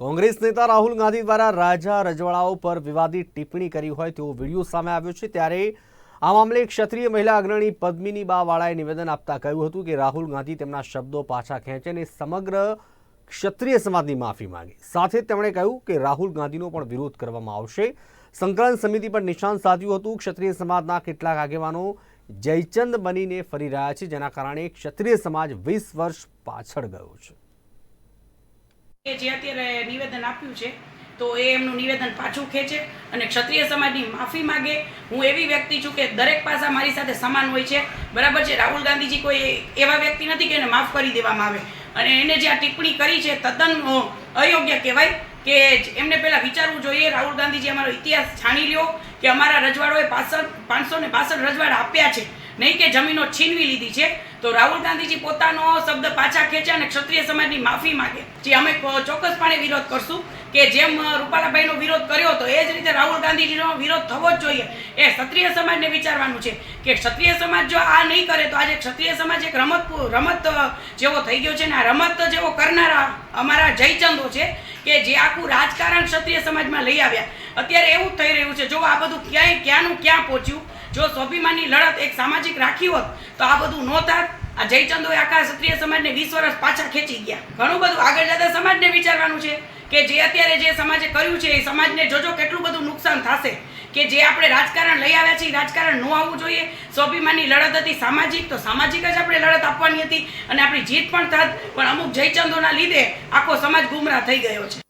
કોંગ્રેસ નેતા રાહુલ ગાંધી દ્વારા રાજા રજવાડાઓ પર વિવાદિત ટિપ્પણી કરી હોય તેવો વીડિયો સામે આવ્યો છે, ત્યારે આ મામલે ક્ષત્રિય મહિલા અગ્રણી પદ્મિની બાવાળાએ નિવેદન આપતા કહ્યું હતું કે રાહુલ ગાંધી તેમના શબ્દો પાછા ખેંચે અને સમગ્ર ક્ષત્રિય સમાજની માફી માંગી. સાથે તેમણે કહ્યું કે રાહુલ ગાંધીનો પણ વિરોધ કરવામાં આવશે. સંકલન સમિતિ પર નિશાન સાધ્યું હતું. ક્ષત્રિય સમાજના કેટલાક આગેવાનો જયચંદ બનીને ફરી રહ્યા છે, જેના કારણે ક્ષત્રિય સમાજ વીસ વર્ષ પાછળ ગયો છે. જે અત્યારે નિવેદન આપ્યું છે, તો એ એમનું નિવેદન પાછું ખેંચે અને ક્ષત્રિય સમાજની માફી માગે. હું એવી વ્યક્તિ છું કે દરેક પાસા મારી સાથે સમાન હોય છે. બરાબર છે, રાહુલ ગાંધીજી કોઈ એવા વ્યક્તિ નથી કે એને માફ કરી દેવામાં આવે. અને એને જે આ ટિપ્પણી કરી છે, તદ્દન અયોગ્ય કહેવાય કે એમને પહેલાં વિચારવું જોઈએ. રાહુલ ગાંધીજી અમારો ઇતિહાસ જાણી લ્યો કે અમારા રજવાડોએ પાસઠ, પાંચસો ને બાસઠ રજવાડા આપ્યા છે. નહીં કે જમીનો છીનવી લીધી છે. તો રાહુલ ગાંધીજી પોતાનો શબ્દ પાછા ખેંચે અને ક્ષત્રિય સમાજની માફી માગે. જે અમે ચોક્કસપણે વિરોધ કરશું કે જેમ રૂપાલાભાઈનો વિરોધ કર્યો હતો એ જ રીતે રાહુલ ગાંધીજીનો વિરોધ થવો જ જોઈએ. એ ક્ષત્રિય સમાજને વિચારવાનું છે કે ક્ષત્રિય સમાજ જો આ નહીં કરે તો આજે ક્ષત્રિય સમાજ એક રમત રમત જેવો થઈ ગયો છે ને આ રમત જેવો કરનારા અમારા જયચંદો છે કે જે આખું રાજકારણ ક્ષત્રિય સમાજમાં લઈ આવ્યા. અત્યારે એવું થઈ રહ્યું છે. જો આ બધું ક્યાંય, ક્યાંનું ક્યાં પહોંચ્યું? જો સ્વાભિમાનની લડત એક સામાજિક રાખી હોત, તો આ બધું ન થાત આ જયચંદોએ આખા ક્ષત્રિય સમાજને વીસ વર્ષ પાછા ખેંચી ગયા. ઘણું બધું આગળ જતા સમાજને વિચારવાનું છે કે જે અત્યારે જે સમાજે કર્યું છે, એ સમાજને જોજો કેટલું બધું નુકસાન થશે. કે જે આપણે રાજકારણ લઈ આવ્યા છીએ રાજકારણ ન આવવું જોઈએ. સ્વાભિમાનની લડત હતી સામાજિક, તો સામાજિક જ આપણે લડત આપવાની હતી અને આપણી જીત પણ થાત. પણ અમુક જયચંદોના લીધે આખો સમાજ ગુમરાહ થઈ ગયો છે.